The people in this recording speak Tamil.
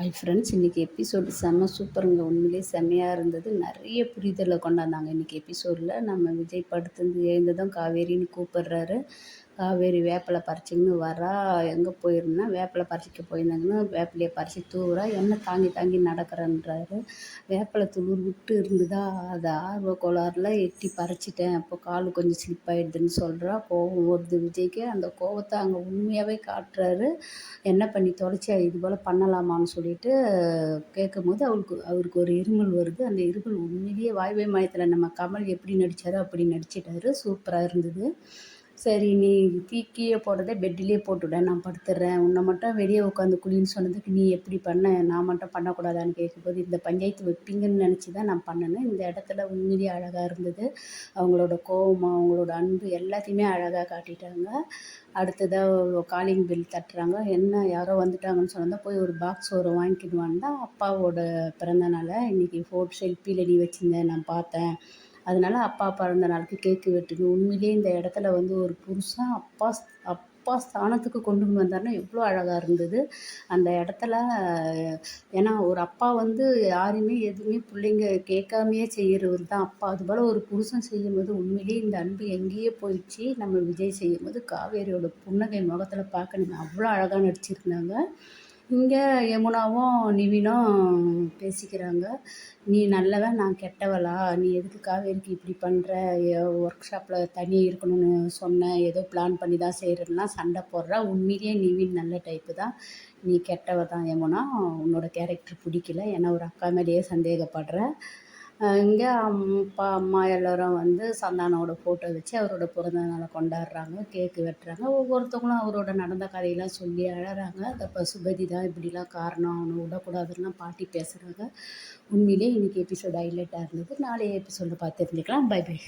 ஹாய் ஃப்ரெண்ட்ஸ் இன்றைக்கி எபிசோடு செம்ம சூப்பருங்க உண்மையிலே செம்மையாக இருந்தது. நிறைய புரிதலை கொண்டாந்தாங்க இன்றைக்கி எபிசோடில் நம்ம விஜய் படுத்துருந்து எழுந்ததும் காவேரின்னு கூப்பிடுறாரு. காவேரி வேப்பிலை பறிச்சுக்கின்னு வரா எங்கே போயிருந்தா வேப்பிலை பறிச்சிக்க போயிருந்தாங்கன்னு வேப்பிலையை பறித்து தூவுறா என்ன தாங்கி தாங்கி நடக்கிறேன்றாரு. வேப்பிலை துளிர் விட்டு இருந்ததா அதை ஆர்வ கோளாறில் எட்டி பறிச்சிட்டேன். அப்போ கால் கொஞ்சம் ஸ்லிப் ஆகிடுதுன்னு சொல்கிறா கோவம் வருது விஜய்க்கு. அந்த கோவத்தை அங்கே உண்மையாகவே காட்டுறாரு. என்ன பண்ணி தொலைச்சி இது போல் பண்ணலாமான்னு சொல்லிட்டு கேட்கும்போது அவருக்கு அவருக்கு ஒரு இருமல் வருது. அந்த இருமல் உண்மையிலேயே வாய்வை மாயத்தில். நம்ம கமல் எப்படி நடித்தாரோ அப்படி நடிச்சிட்டாரு. சூப்பராக இருந்தது. சரி நீ தீ கீழே பெட்டிலே போட்டுவிட. நான் படுத்துடுறேன் உன்னை மட்டும் வெளியே உட்காந்து குளின்னு சொன்னதுக்கு நீ எப்படி பண்ண? நான் மட்டும் பண்ணக்கூடாதான்னு கேட்கும்போது இந்த பஞ்சாயத்து வைப்பீங்கன்னு நினச்சி தான் நான் பண்ணினேன். இந்த இடத்துல உண்மையிலேயே அழகாக இருந்தது. அவங்களோட கோபம் அவங்களோட அன்பு எல்லாத்தையுமே அழகாக காட்டிட்டாங்க. அடுத்ததாக காலிங் பில் தட்டுறாங்க. என்ன யாரோ வந்துட்டாங்கன்னு சொன்னால் போய் ஒரு பாக்ஸ் ஒரு வாங்கிக்கிடுவான்னு வந்தால் அப்பாவோட பிறந்தநாளை இன்றைக்கி ஃபோட்டோ செல்ஃபியில் நீ வச்சுருந்தேன் நான் பார்த்தேன். அதனால அப்பா பிறந்த நாளுக்கு கேக்கு வெட்டணும் உண்மையிலேயே இந்த இடத்துல வந்து ஒரு புருஷன் அப்பா அப்பா ஸ்தானத்துக்கு கொண்டு வந்தாருன்னா எவ்வளோ அழகாக இருந்தது. அந்த இடத்துல ஏன்னா ஒரு அப்பா வந்து யாரையுமே எதுவுமே பிள்ளைங்க கேட்காமையே செய்கிறவர் தான் அப்பா. அதுபோல் ஒரு புருஷன் செய்யும்போது உண்மையிலேயே இந்த அன்பு எங்கேயே போயிடுச்சு. நம்ம விஜய் செய்யும்போது காவேரியோட புன்னகை முகத்தில் பார்க்கணுங்க அவ்வளோ அழகாக நடிச்சிருந்தாங்க. இங்கே யமுனாவும் நிவினும் பேசிக்கிறாங்க. நீ நல்லவன் நான் கெட்டவளா? நீ எதுக்கு காவேரிக்கு இப்படி பண்ணுற ஒர்க் ஷாப்பில் தனி இருக்கணும்னு சொன்னேன் ஏதோ பிளான் பண்ணி தான் செய்கிறேன்லாம் சண்டை போடுறா. உண்மையிலேயே நிவின் நல்ல டைப்பு தான். நீ கெட்டவ தான் யமுனா. உன்னோட கேரக்டர் பிடிக்கல. ஏன்னா ஒரு அக்கா மேலேயே சந்தேகப்படுற. இங்கே அப்பா அம்மா எல்லோரும் வந்து சந்தானோட ஃபோட்டோ வச்சு அவரோட பிறந்த நாளை கொண்டாடுறாங்க கேக்கு வெட்டுறாங்க. ஒவ்வொருத்தவங்களும் அவரோட நடந்த கதையெல்லாம் சொல்லி அழகிறாங்க அந்த பசுபதி தான் இப்படிலாம் காரணம் அவனை விடக்கூடாதுன்னா பாட்டி பேசுகிறாங்க உண்மையிலே இன்றைக்கி எபிசோட் ஹைலைட்டாக இருந்தது. நாளைய எபிசோடில் பார்த்து தெரிஞ்சுக்கலாம். By by